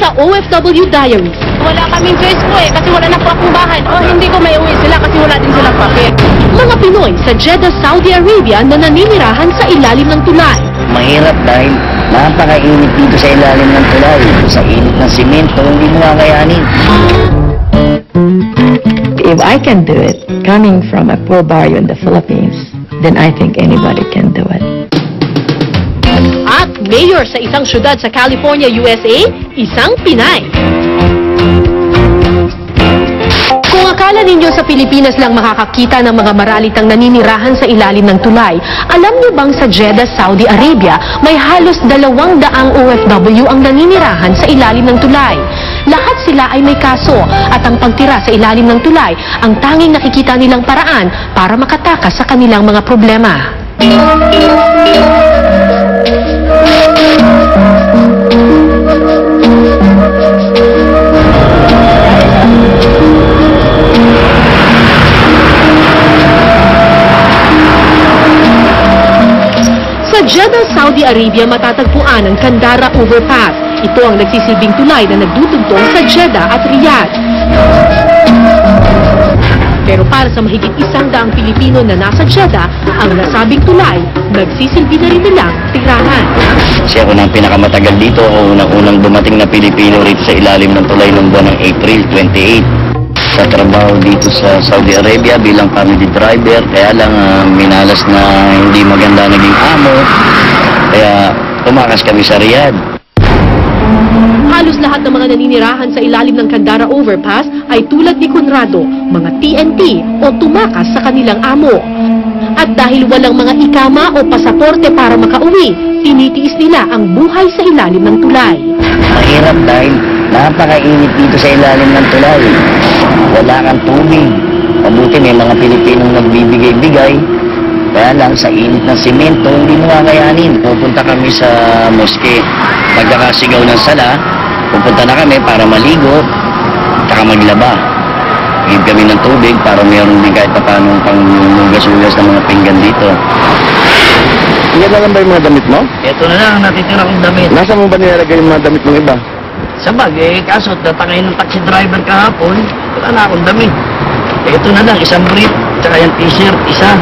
sa OFW Diaries. Wala kaming choice po eh, kasi wala na po akong bahay. O hindi ko may uwi sila kasi wala din silang papel. Mga Pinoy sa Jeddah, Saudi Arabia na naninirahan sa ilalim ng tulay. Mahirap dahil napakainit dito sa ilalim ng tulay. Sa init ng simento, hindi mo kakayanin. If I can do it, coming from a poor barrio in the Philippines, then I think anybody can do it. Mayor sa isang syudad sa California, USA, isang Pinay. Kung akala ninyo sa Pilipinas lang makakakita ng mga maralitang naninirahan sa ilalim ng tulay, alam niyo bang sa Jeddah, Saudi Arabia, may halos dalawang daang OFW ang naninirahan sa ilalim ng tulay. Lahat sila ay may kaso at ang pagtira sa ilalim ng tulay ang tanging nakikita nilang paraan para makatakas sa kanilang mga problema. Jeddah, Saudi Arabia matatagpuan ang Kandara Overpass. Ito ang nagsisilbing tulay na nagdudugtong sa Jeddah at Riyadh. Pero para sa mahigit isang daang Pilipino na nasa Jeddah, ang nasabing tulay, nagsisilbi na rin nilang tirahan. Kasi ako ang pinakamatagal dito. Ako unang-unang dumating na Pilipino rito sa ilalim ng tulay noong buwan ng April 28. Sa trabaho dito sa Saudi Arabia bilang family driver. Kaya lang ah, minalas na hindi maganda naging amo. Kaya tumakas kami sa Riyadh. Halos lahat ng mga naninirahan sa ilalim ng Kandara Overpass ay tulad ni Conrado, mga TNT o tumakas sa kanilang amo. At dahil walang mga ikama o pasaporte para makauwi, tinitiis nila ang buhay sa ilalim ng tulay. Mahirap dahil napakainit dito sa ilalim ng tulay. Wala kang tubig. Mabuti may mga Pilipinong nagbibigay-bigay. Kaya lang sa init ng simento, hindi mo kakayanin. Pupunta kami sa moske. Pagkakasigaw ng sala, pupunta na kami para maligo, tsaka maglaba. Higit kami ng tubig para mayroon din kahit pa paano pang hugas-hugas ng mga pinggan dito. Hindi na lang ba yung mga damit mo? Ito na lang, natitira kong damit. Nasa mo ba nilalagay yung mga damit mong iba? Sa bag, eh, kaso tatangay ng taxi driver kahapon, wala na akong damit. Eh, ito na lang, isang brief, tsaka yung t-shirt, isa,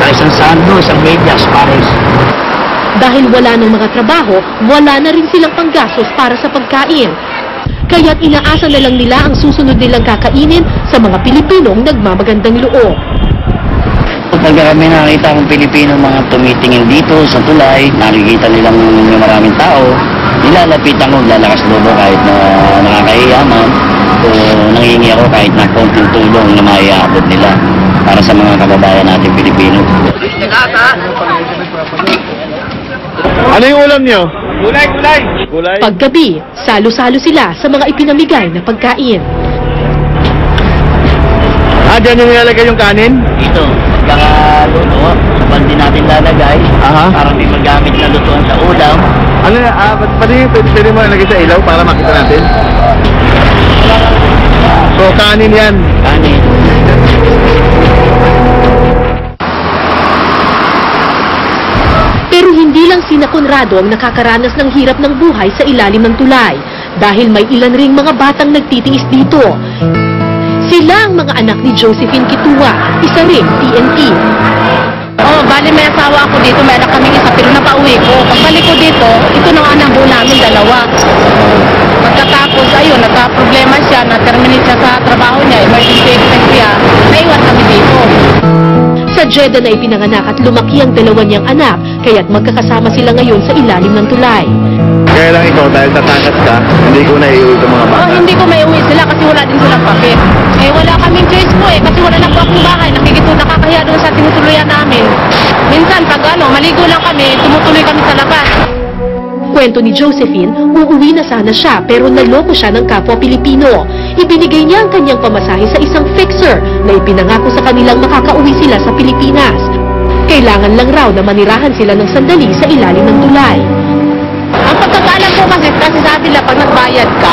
tsaka isang sando, isang medyas, pares. Dahil wala ng mga trabaho, wala na rin silang panggastos para sa pagkain. Kaya't inaasa na lang nila ang susunod nilang kakainin sa mga Pilipinong nagmamagandang loob. Pag kami nakita akong Pilipino mga tumitingin dito sa tulay, nakikita nilang may maraming tao, nilalapitan ko, lalakas loob ako kahit na nakakahiya man, o nangingi ako kahit na konting tulong na maiabot nila para sa mga kababayan natin Pilipino. Ano yung ulam niyo? Gulay, gulay! Gulay? Paggabi, salo-salo sila sa mga ipinamigay na pagkain. Ah, dyan yung nilalagay yung kanin? Dito, pagkakaluto, sa balde natin lalagay, Aha. para may magamit na lutuan sa ulam. Ano na, ah, ba't pwede, pwede, pwede mo ilagay sa ilaw para makita natin? So, kanin yan. Kanin. Hindi lang sina Conrado ang nakakaranas ng hirap ng buhay sa ilalim ng tulay dahil may ilan ring mga batang nagtitiis dito. Sila ang mga anak ni Josephine Kitua, isa ring TNT. Oh, bali may asawa ako dito, may anak kaming isa, pero napauwi ko. Pagbalik ko dito, ito na ang buo namin, dalawa. Pagkatapos, ayun, nagka-problema siya, na-terminate siya sa trabaho niya, emergency expense siya, naiwan kami dito. Sa Jeddah na ipinanganak at lumaki ang dalawa niyang anak, kaya't magkakasama sila ngayon sa ilalim ng tulay. Kaya lang ikaw, dahil tatakas ka, hindi ko na iuwi itong mga Oh, bata. hindi ko may uwi sila kasi wala din silang papel. Eh, wala kaming choice po eh, kasi wala na po akong bahay. Nakikito, nakakahiya doon sa tinutuluyan namin. Minsan, pag ano, maligo lang kami, tumutuloy kami sa labas. Kwento ni Josephine, uuwi na sana siya pero naloko siya ng kapwa Pilipino. Ibinigay niya ang kanyang pamasahe sa isang fixer na ipinangako sa kanilang makakauwi sila sa Pilipinas. Kailangan lang raw na manirahan sila ng sandali sa ilalim ng tulay. Ang pagkakaalam ko kasi, kasi sabi nila pag nagbayad ka,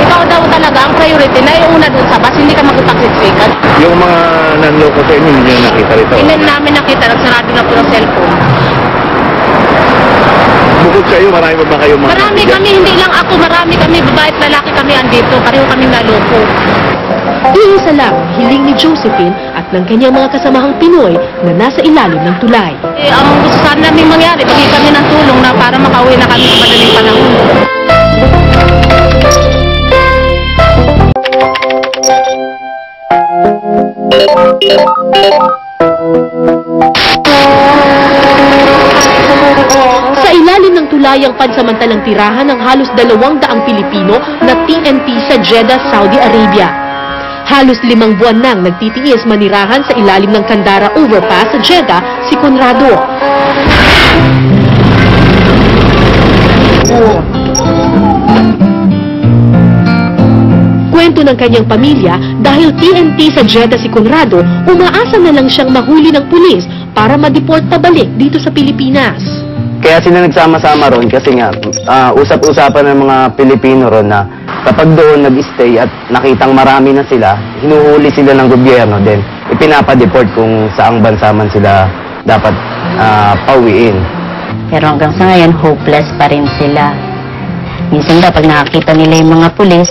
ikaw daw talaga ang priority na iuna doon sa bus, hindi ka magpaksiksikan. Yung mga nanloko sa inyo, hindi nyo nakita rito. Hindi namin nakita, nagsarado na po ng cellphone. Bukod sa iyo, marami ba kayong mga Marami kaibigan? kami, hindi lang ako, marami kami, babae at lalaki kami andito. Pareho kami naloko. Iisa lang ang hiling ni Josephine at ng kanyang mga kasamahang Pinoy na nasa ilalim ng tulay. Eh, ang gusto sana namin mangyari, bigay kami ng tulong na para makauwi na kami sa madaling panahon. Sa ilalim ng tulayang pansamantalang tirahan ng halos dalawang daang Pilipino na TNT sa Jeddah, Saudi Arabia. Halos limang buwan nang nagtitiis manirahan sa ilalim ng Kandara Overpass sa Jeddah si Conrado. Kwento ng kanyang pamilya, dahil TNT sa Jeddah si Conrado, umaasa na lang siyang mahuli ng pulis para madeport pabalik dito sa Pilipinas. Kaya sila nagsama-sama ron kasi nga ah, usap-usapan ng mga Pilipino ron na kapag doon nag-stay at nakitang marami na sila, hinuhuli sila ng gobyerno then ipinapadeport kung saang bansa man sila dapat ah, pauwiin. Pero hanggang sa ngayon, hopeless pa rin sila. Minsan daw, pag nakakita nila yung mga pulis,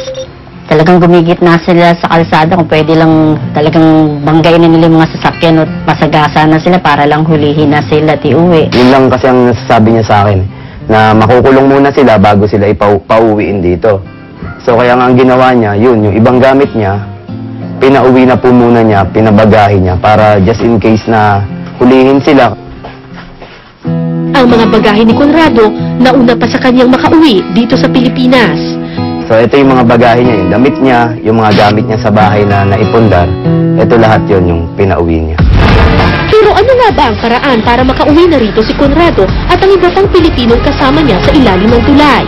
talagang gumigit na sila sa kalsada kung pwede lang talagang banggain na nila yung mga sasakyan at masagasa na sila para lang hulihin na sila at iuwi. Yun lang kasi ang nasasabi niya sa akin na makukulong muna sila bago sila ipau pauwiin dito. So kaya nga ang ginawa niya, yun, yung ibang gamit niya, pinauwi na po muna niya, pinabagahin niya para just in case na hulihin sila, Ang mga bagahe ni Conrado nauna pa sa kanyang makauwi dito sa Pilipinas. So ito yung mga bagahe niya, yung damit niya, yung mga gamit niya sa bahay na naipundar. Ito lahat yon yung pinauwi niya. Pero ano nga ba ang paraan para makauwi na rito si Conrado at ang iba pang Pilipinong kasama niya sa ilalim ng tulay?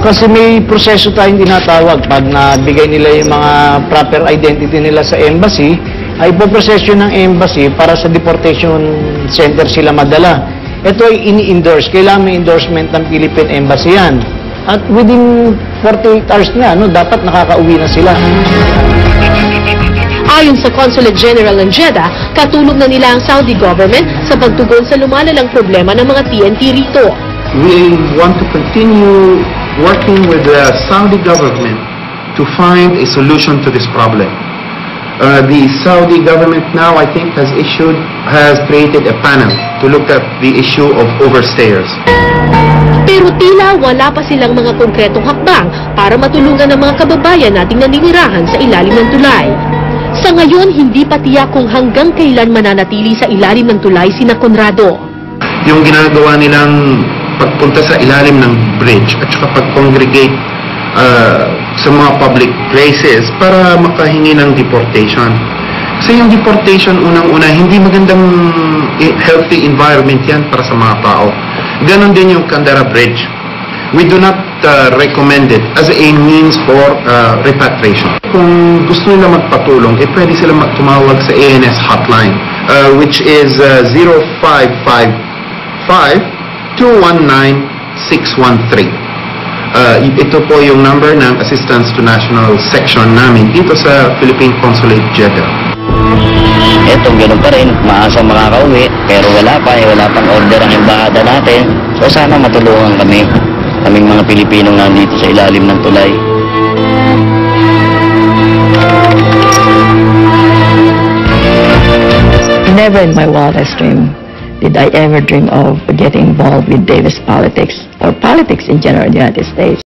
Kasi may proseso tayong tinatawag. Pag nabigay nila yung mga proper identity nila sa embassy, ay ipoproseso ng embassy para sa deportation center sila madala. Ito ay ini-endorse. Kailangan may endorsement ng Philippine Embassy yan. At within 48 hours na, no, dapat nakakauwi na sila. Ayon sa Consulate General ng Jeddah, katulog na nila ang Saudi government sa pagtugon sa lumalalang problema ng mga TNT rito. we want to continue working with the Saudi government to find a solution to this problem. Uh, the Saudi government now, I think, has issued, has created a panel to look at the issue of overstayers. Pero tila wala pa silang mga konkretong hakbang para matulungan ang mga kababayan nating naninirahan sa ilalim ng tulay. Sa ngayon, hindi pa tiyak kung hanggang kailan mananatili sa ilalim ng tulay sina Conrado. Yung ginagawa nilang pagpunta sa ilalim ng bridge at saka pag-congregate uh, sa mga public places para makahingi ng deportation. Kasi yung deportation, unang-una, hindi magandang healthy environment yan para sa mga tao. Ganon din yung Kandara Bridge. We do not uh, recommend it as a means for uh, repatriation. Kung gusto nila magpatulong, eh pwede sila tumawag sa ANS hotline, uh, which is uh, 0555-219-613. Uh, ito po yung number ng Assistance to National Section namin dito sa Philippine Consulate Jeddah. Eto, ganun pa rin, maasa makakauwi, pero wala pa, eh, wala pang order ang embahada natin. So sana matulungan kami, kaming mga Pilipinong nandito sa ilalim ng tulay. Never in my wildest dream did I ever dream of getting involved with Davis politics or politics in general in the United States.